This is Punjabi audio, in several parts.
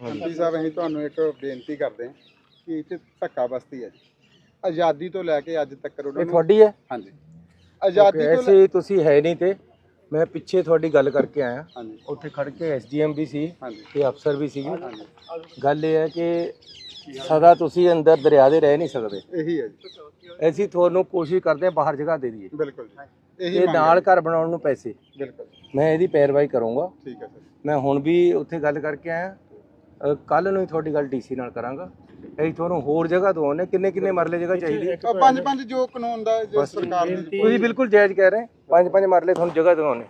ਐਮਪੀ ਸਾਹਿਬ ਅਸੀਂ ਤੁਹਾਨੂੰ ਇੱਕ ਬੇਨਤੀ ਕਰਦੇ ਹਾਂ ਕਿ ਇੱਥੇ ਧੱਕਾ ਬਸਤੀ ਹੈ ਜੀ। ਆਜ਼ਾਦੀ ਤੋਂ ਲੈ ਕੇ ਅੱਜ ਤੱਕ ਉਹਨਾਂ ਇਹ ਨੂੰ ਤੁਹਾਡੀ ਹੈ? ਹਾਂਜੀ। ਆਜ਼ਾਦੀ ਤੋਂ ਲੈ- ਐਸੇ ਤੁਸੀਂ ਹੈ ਨਹੀਂ ਤੇ ਮੈਂ ਪਿੱਛੇ ਤੁਹਾਡੀ ਗੱਲ ਕਰਕੇ ਆਇਆ। ਹਾਂਜੀ। ਉੱਥੇ ਖੜ ਕੇ ਐਸਡੀਐਮ ਵੀ ਸੀ ਹਾਂਜੀ। ਤੇ ਅਫਸਰ ਵੀ ਹਾਂਜੀ। ਗੱਲ ਇਹ ਹੈ ਕਿ ਸਦਾ ਤੁਸੀਂ ਅੰਦਰ ਦਰਿਆ ਦੇ ਰਹਿ ਨਹੀਂ ਸਕਦੇ। ਇਹੀ ਹੈ ਜੀ। ਅਸੀਂ ਤੁਹਾਨੂੰ ਕੋਸ਼ਿਸ਼ ਕਰਦੇ ਹਾਂ ਬਾਹਰ ਜਗ੍ਹਾ ਦੇ ਦਈਏ। ਬਿਲਕੁਲ ਜੀ। ਇਹੀ ਮੰਗ ਨਾਲ। ਘਰ ਬਣਾਉਣ ਨੂੰ ਪੈਸੇ। ਬਿਲਕੁਲ। ਮੈਂ ਇਹਦੀ ਪੈਰਵਾਈ ਕਰੂੰਗਾ। ਠੀਕ ਹੈ ਸਰ। ਮੈਂ ਹੁਣ ਵੀ ਉੱਥੇ ਗੱਲ ਕਰਕੇ ਆਇਆ। ਕੱਲ ਨੂੰ ਹੀ ਤੁਹਾਡੀ ਗੱਲ ਡੀਸੀ ਨਾਲ ਕਰਾਂਗਾ। ਅਸੀਂ ਤੁਹਾਨੂੰ ਹੋਰ ਜਗ੍ਹਾ ਦਵਾਉਣੇ ਕਿੰਨੇ ਕਿੰਨੇ ਮਰਲੇ ਜਗ੍ਹਾ ਚਾਹੀਦੀ? ਹੈ ਪੰਜ ਪੰਜ ਜੋ ਕਾਨੂੰਨ ਦਾ ਜੋ ਸਰਕਾਰ ਨੇ ਤੁਸੀਂ ਬਿਲਕੁਲ ਜਾਇਜ਼ ਕਹਿ ਰਹੇ ਪੰਜ ਪੰਜ ਮਰਲੇ ਤੁਹਾਨੂੰ ਜਗ੍ਹਾ ਦਵਾਉਣੇ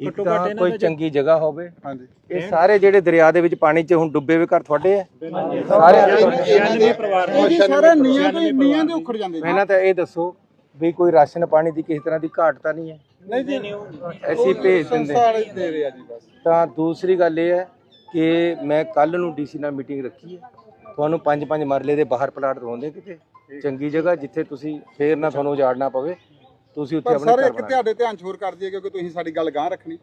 ਇੱਕ ਤਾਂ ਕੋਈ ਚੰਗੀ ਜਗ੍ਹਾ ਹੋਵੇ। ਹਾਂਜੀ। ਇਹ ਸਾਰੇ ਜਿਹੜੇ ਦਰਿਆ ਦੇ ਵਿੱਚ ਪਾਣੀ 'ਚ ਹੁਣ ਡੁੱਬੇ ਹੋਏ ਘਰ ਤੁਹਾਡੇ ਆ। ਸਾਰੇ ਸਾਰੇ ਨੀਆਂ ਦੇ ਨੀਆਂ ਦੇ ਉਖੜ ਜਾਂਦੇ ਜੀ। ਪਹਿਲਾਂ ਤਾਂ ਇਹ ਦੱਸੋ ਵੀ ਕੋਈ ਰਾਸ਼ਨ ਪਾਣੀ ਦੀ ਕਿਸੇ ਤਰ੍ਹਾਂ ਦੀ ਘਾਟ ਤਾਂ ਨਹੀਂ ਹੈ? ਨਹੀਂ ਜੀ। ਅਸੀਂ ਭੇਜ ਦਿੰਦੇ ਦੇ ਤਾਂ ਦੂਸਰੀ ਗੱਲ ਇਹ ਹੈ ਕਿ ਮੈਂ ਕੱਲ ਨੂੰ ਡੀਸੀ ਨਾਲ ਮੀਟਿੰਗ ਰੱਖੀ ਹੈ। ਤੁਹਾਨੂੰ ਪੰਜ ਪੰਜ ਮਰਲੇ ਦੇ ਬਾਹਰ ਪਲਾਟ ਦਵਾਉਂਦੇ ਕਿਤੇ। ਚੰਗੀ ਜਗ੍ਹਾ ਜਿੱਥੇ ਤੁਸੀਂ ਫੇਰ ਨਾ ਤੁਹਾਨੂੰ ਉਜਾੜਨਾ ਪਵੇ ਤੁਸੀਂ ਉੱਥੇ ਆਪਣੇ ਸਰ ਇੱਕ ਤੁਹਾਡੇ ਧਿਆਨ ਹੋਰ ਕਰ ਦਈਏ ਕਿਉਂਕਿ ਤੁਸੀਂ ਸਾਡੀ ਗੱਲ ਗਾਂ ਰੱਖਣੀ।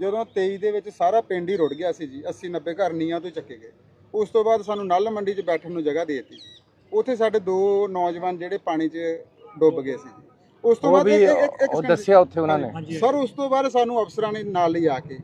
ਜਦੋਂ 23 ਦੇ ਵਿੱਚ ਸਾਰਾ ਪਿੰਡ ਹੀ ਰੁੜ ਗਿਆ ਸੀ ਜੀ 80 90 ਘਰ ਨੀਆਂ ਤੋਂ ਹੀ ਚੱਕੇ ਗਏ। ਉਸ ਤੋਂ ਬਾਅਦ ਸਾਨੂੰ ਨਲ ਮੰਡੀ 'ਚ ਬੈਠਣ ਨੂੰ ਜਗ੍ਹਾ ਦੇ ਦਿੱਤੀ। ਉੱਥੇ ਸਾਡੇ ਦੋ ਨੌਜਵਾਨ ਜਿਹੜੇ ਪਾਣੀ 'ਚ ਡੁੱਬ ਗਏ ਸੀ ਉਸ ਤੋਂ ਬਾਅਦ ਇੱਕ- ਇੱਕ- ਦੱਸਿਆ ਉੱਥੇ ਉਹਨਾਂ ਨੇ। ਸਰ ਉਸ ਤੋਂ ਬਾਅਦ ਸਾਨੂੰ ਅਫਸਰਾਂ ਨੇ ਨਾਲ ਲਿਆ ਕੇ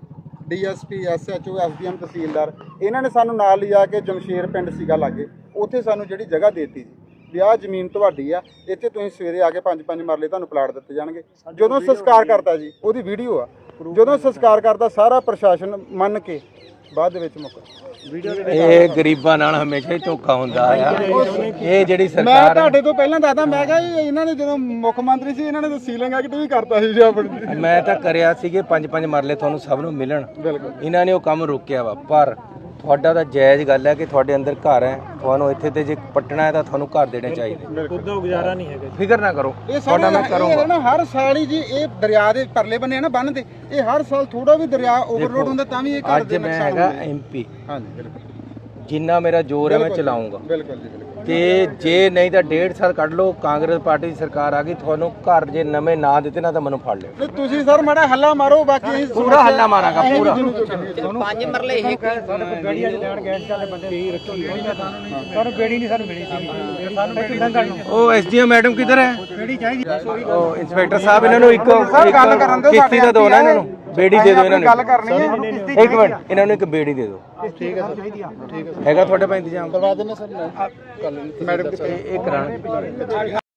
ਡੀਐਸਪੀ ਐਸਐਚਓ ਐਸਡੀਐਮ ਤਹਿਸੀਲਦਾਰ ਇਹਨਾਂ ਨੇ ਸਾਨੂੰ ਨਾਲ ਲਿਆ ਕੇ ਜਮਸ਼ੇਰ ਪਿੰਡ ਸੀਗਾ ਲਾਗੇ। ਉੱਥੇ ਸਾਨੂੰ ਜਿਹੜੀ ਜਗ੍ਹਾ ਦੇਤੀ ਜੀ ਵੀ ਆਹ ਜ਼ਮੀਨ ਤੁਹਾਡੀ ਆ ਇੱਥੇ ਤੁਸੀਂ ਸਵੇਰੇ ਆ ਕੇ ਪੰਜ ਪੰਜ ਮਰਲੇ ਤੁਹਾਨੂੰ ਪਲਾਟ ਦਿੱਤੇ ਜਾਣਗੇ। ਜਦੋਂ ਸੰਸਕਾਰ ਕਰਦਾ ਜੀ ਉਹਦੀ ਵੀਡੀਓ ਆ। ਜਦੋਂ ਸੰਸਕਾਰ ਕਰਦਾ ਸਾਰਾ ਪ੍ਰਸ਼ਾਸਨ ਮੰਨ ਕੇ ਬਾਅਦ ਦੇ ਵਿੱਚ ਮੁੱਕ ਇਹ ਗਰੀਬਾਂ ਨਾਲ ਹਮੇਸ਼ਾ ਹੀ ਧੋਖਾ ਹੁੰਦਾ ਆ। ਇਹ ਜਿਹੜੀ ਮੈਂ ਸਰਕਾਰ ਤੁਹਾਡੇ ਤੋਂ ਪਹਿਲਾਂ ਦੱਸਦਾ ਮੈਂ ਕਿਹਾ ਜੀ ਇਹਨਾਂ ਨੇ ਜਦੋਂ ਮੁੱਖ ਮੰਤਰੀ ਸੀ ਇਹਨਾਂ ਨੇ ਤਾਂ ਸੀਲਿੰਗ ਐਕਟ ਵੀ ਕਰਤਾ ਸੀ ਜੀ ਆਪਣੀ। ਮੈਂ ਤਾਂ ਕਰਿਆ ਸੀਗੇ ਪੰਜ ਪੰਜ ਮਰਲੇ ਤੁਹਾਨੂੰ ਸਭ ਨੂੰ ਮਿਲਣ। ਬਿਲਕੁਲ। ਇਹਨਾਂ ਨੇ ਉਹ ਕੰਮ ਰੋਕਿਆ ਵਾ ਪਰ ਤੁਹਾਡਾ ਤਾਂ ਜਾਇਜ਼ ਗੱਲ ਹੈ ਕਿ ਤੁਹਾਡੇ ਅੰਦਰ ਘਰ ਹੈ। ਤੁਹਾਨੂੰ ਇੱਥੇ ਤੇ ਜੇ ਪੱਟਣਾ ਹੈ ਤਾਂ ਤੁਹਾਨੂੰ ਘਰ ਦੇਣੇ ਚਾਹੀਦੇ। ਬਿਲਕੁਲ। ਗੁਜ਼ਾਰਾ ਨਹੀਂ ਹੈਗਾ ਫਿਕਰ ਨਾ ਕਰੋ। ਇਹ ਤੁਹਾਡਾ ਮੈਂ ਕਰੂੰਗਾ। ਇਹ ਨਾ ਹਰ ਸਾਲ ਹੀ ਜੀ ਇਹ ਦਰਿਆ ਦੇ ਪਰਲੇ ਬੰਨੇ ਆ ਨਾ ਬੰਨ ਦੇ ਇਹ ਹਰ ਸਾਲ ਥੋੜਾ ਵੀ ਦਰਿਆ ਓਵਰਲੋਡ ਹੁੰਦਾ ਤਾਂ ਵੀ ਇਹ ਘਰ ਅੱਜ ਦੇ ਮੈਂ ਨੁਕਸਾਨ ਹੈਗਾ ਹੁੰਦੇ। ਆ। ਐਮਪੀ ਹਾਂਜੀ ਬਿਲਕੁਲ। ਜਿੰਨਾ ਮੇਰਾ ਜ਼ੋਰ ਹੈ ਮੈਂ ਚਲਾਉਂਗਾ। ਬਿਲਕੁਲ ਜੀ ਬਿਲਕੁਲ। ਤੇ ਜੇ ਨਹੀਂ ਤਾਂ ਡੇਢ ਸਾਲ ਕੱਢ ਲਓ ਕਾਂਗਰਸ ਪਾਰਟੀ ਦੀ ਸਰਕਾਰ ਆ ਗਈ ਤੁਹਾਨੂੰ ਘਰ ਜੇ ਨਵੇਂ ਨਾ ਦਿੱਤੇ ਨਾ ਤਾਂ ਮੈਨੂੰ ਫੜ ਲਿਓ। ਤੁਸੀਂ ਸਰ ਮਾੜਾ ਹੱਲਾ ਮਾਰੋ ਬਾਕੀ ਅਸੀਂ ਪੂਰਾ ਹੱਲਾ ਮਾਰਾਂਗਾ ਪੂਰਾ। ਪੰਜ ਮਰਲੇ ਇਹ ਗੜੀਆਂ ਚ ਲੈਣ ਵਾਲੇ ਬੰਦੇ ਹੀ ਰੱਖੀ। ਹੋਈ ਸਾਨੂੰ ਬੇੜੀ ਨਹੀਂ ਸਾਨੂੰ ਮਿਲੀ ਸੀ ਸਾਨੂੰ ਇੱਕ ਡੰਗਣ ਨੂੰ ਉਹ ਐਸਡੀਐਮ ਮੈਡਮ ਕਿੱਧਰ ਹੈ? ਬੇੜੀ ਚਾਹੀਦੀ ਉਹ ਇੰਸਪੈਕਟਰ ਸਾਹਿਬ ਇਹਨਾਂ ਨੂੰ ਇੱਕ ਸਰ, ਗੱਲ ਕਰਨ ਦਿਓ, ਕਿਸ਼ਤੀ ਦਾ ਸਾਡੇ ਦਿਓ ਨਾ ਇਹਨਾਂ ਨੂੰ। ਬੇੜੀ ਦੇ ਦਿਓ ਇਹਨਾਂ ਨੂੰ। ਗੱਲ ਕਰਨੀ ਹੈ ਇੱਕ ਮਿੰਟ ਇਹਨਾਂ ਨੂੰ ਇੱਕ ਬੇੜੀ ਦੇ ਦਿਓ। ਠੀਕ ਹੈ ਸਰ। ਠੀਕ ਹੈ ਹੈਗਾ ਤੁਹਾਡੇ ਪਾ ਇੰਤਜ਼ਾਮ? ਕਰਵਾ ਦਿੰਦੇ ਸਰ ਮੈਡਮ ਇਹ ਇਹ ਕਰਾਂਗੇ